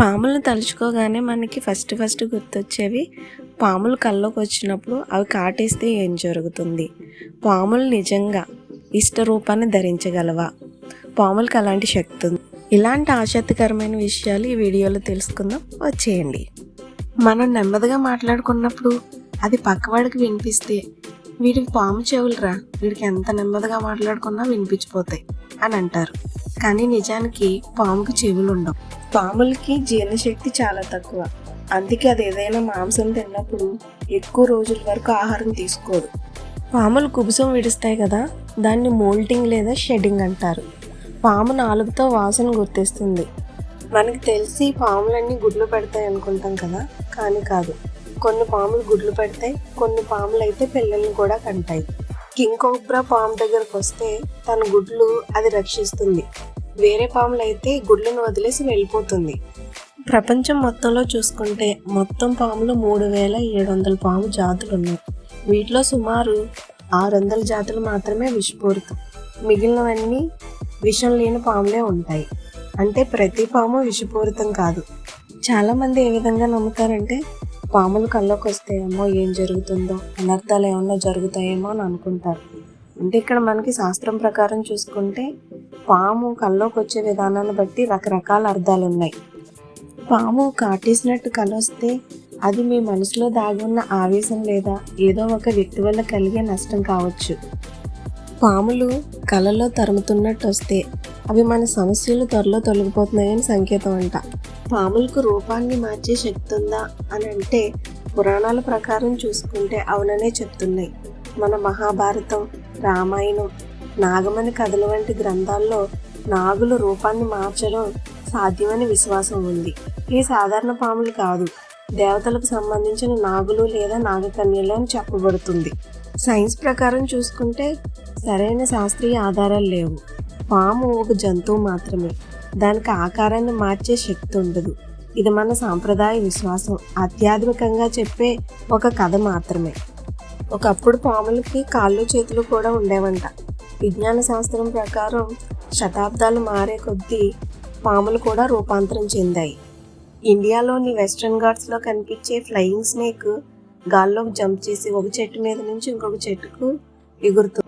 పాములను తలుచుకోగానే మనకి first first గుర్తొచ్చేవి పాములు కళ్ళలోకి వచ్చినప్పుడు అవి కాటేస్తే ఏం జరుగుతుంది? పాములు నిజంగా ఇష్ట రూపాన్ని ధరించగలవా? పాములకు అలాంటి శక్తి ఉంది? ఇలాంటి ఆసక్తికరమైన విషయాలు ఈ వీడియోలో తెలుసుకుందాం. వచ్చేయండి. మనం నెమ్మదిగా మాట్లాడుకున్నప్పుడు అది పక్కవాడికి వినిపిస్తే వీడికి పాము చెవులురా వీడికి ఎంత నెమ్మదిగా మాట్లాడుకున్నా వినిపించిపోతాయి అని అంటారు. కానీ నిజానికి పాముకి చెవులు ఉండవు పాములకి జీర్ణశక్తి చాలా తక్కువ. అందుకే అది ఏదైనా మాంసం తిన్నప్పుడు ఎక్కువ రోజుల వరకు ఆహారం తీసుకోదు. పాములు కుబుసం విడుస్తాయి కదా దాన్ని మోల్టింగ్ లేదా షెడ్డింగ్ అంటారు. పాము నాలుగుతో వాసన గుర్తిస్తుంది. మనకి తెలిసి పాములన్నీ గుడ్లు పెడతాయి అనుకుంటాం కదా కానీ కాదు. కొన్ని పాములు గుడ్లు పెడతాయి కొన్ని పాములు అయితే పిల్లల్ని కూడా కంటాయి. కింగ్ కోబ్రా పాము దగ్గరకు వస్తే తన గుడ్లు అది రక్షిస్తుంది. వేరే పాములు అయితే గుడ్లను వదిలేసి వెళ్ళిపోతుంది. ప్రపంచం మొత్తంలో చూసుకుంటే మొత్తం పాములు మూడు వేల ఏడు వందల పాము జాతులు ఉన్నాయి వీటిలో సుమారు ఆరు వందల జాతులు మాత్రమే విషపూరితం. మిగిలినవన్నీ విషం లేని పాములే ఉంటాయి. అంటే ప్రతి పాము విషపూరితం కాదు. చాలామంది ఏ విధంగా నమ్ముతారంటే పాములు కళ్ళకు వస్తాయేమో ఏం జరుగుతుందో అనర్థాలు ఏమన్నా జరుగుతాయేమో అని అనుకుంటారు. అంటే ఇక్కడ మనకి శాస్త్రం ప్రకారం చూసుకుంటే పాము కల్లోకి వచ్చే విధానాన్ని బట్టి రకరకాల అర్థాలు ఉన్నాయి పాము కాటేసినట్టు కలొస్తే అది మీ మనసులో దాగి ఉన్న ఆవేశం లేదా ఏదో ఒక వ్యక్తి వల్ల కలిగే నష్టం కావచ్చు. పాములు కలలో తరుముతున్నట్టు వస్తే అవి మన సమస్యలు త్వరలో తొలగిపోతున్నాయని సంకేతం అంట. పాములకు రూపాన్ని మార్చే శక్తి ఉందా అని అంటే పురాణాల ప్రకారం చూసుకుంటే అవుననే చెప్తున్నాయి. మన మహాభారతం రామాయణం నాగమణి కథల వంటి గ్రంథాల్లో నాగుల రూపాన్ని మార్చడం సాధ్యమని విశ్వాసం ఉంది. ఈ సాధారణ పాములు కాదు. దేవతలకు సంబంధించిన నాగులు లేదా నాగకన్యలు అని చెప్పబడుతుంది. సైన్స్ ప్రకారం చూసుకుంటే సరైన శాస్త్రీయ ఆధారాలు లేవు. పాము ఒక జంతువు మాత్రమే. దానికి ఆకారాన్ని మార్చే శక్తి ఉండదు. ఇది మన సాంప్రదాయ విశ్వాసం. ఆధ్యాత్మికంగా చెప్పే ఒక కథ మాత్రమే. ఒకప్పుడు పాములకి కాళ్ళు చేతులు కూడా ఉండేవంట. విజ్ఞాన శాస్త్రం ప్రకారం శతాబ్దాలు మారే కొద్దీ పాములు కూడా రూపాంతరం చెందాయి. ఇండియాలోని వెస్ట్రన్ ఘాట్స్లో కనిపించే ఫ్లయింగ్ స్నేక్ గాల్లోకి జంప్ చేసి ఒక చెట్టు మీద నుంచి ఇంకొక చెట్టుకు ఎగురుతుంది